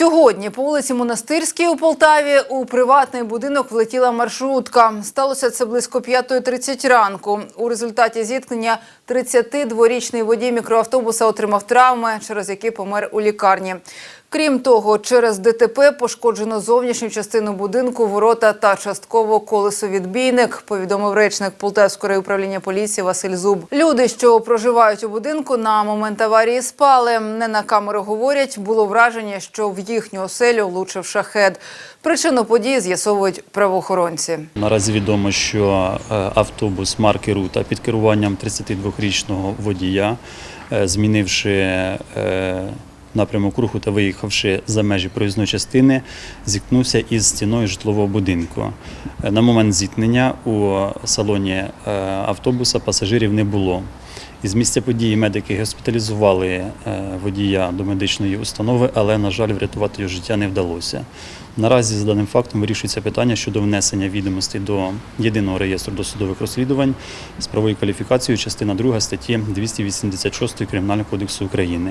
Сьогодні по вулиці Монастирській у Полтаві у приватний будинок влетіла маршрутка. Сталося це близько 5.30 ранку. У результаті зіткнення 32-річний водій мікроавтобуса отримав травми, через які помер у лікарні. Крім того, через ДТП пошкоджено зовнішню частину будинку, ворота та частково колесовідбійник, повідомив речник Полтавського управління поліції Василь Зуб. Люди, що проживають у будинку, на момент аварії спали. Не на камеру говорять, було враження, що в їхню оселю влучив шахет. Причину події з'ясовують правоохоронці. Наразі відомо, що е, автобус марки Рута під керуванням 32-річного водія, е, змінивши е, напрямок руху та виїхавши за межі проїзної частини, зіткнувся із стіною житлового будинку. Е, На момент зіткнення у салоні е, автобуса пасажирів не було. Із місця події медики госпіталізували е, водія до медичної установи, але, на жаль, врятувати його життя не вдалося. Наразі за даним фактом вирішується питання щодо внесення відомостей до єдиного реєстру досудових розслідувань з правовою кваліфікацією частина 2 статті 286 Кримінального кодексу України.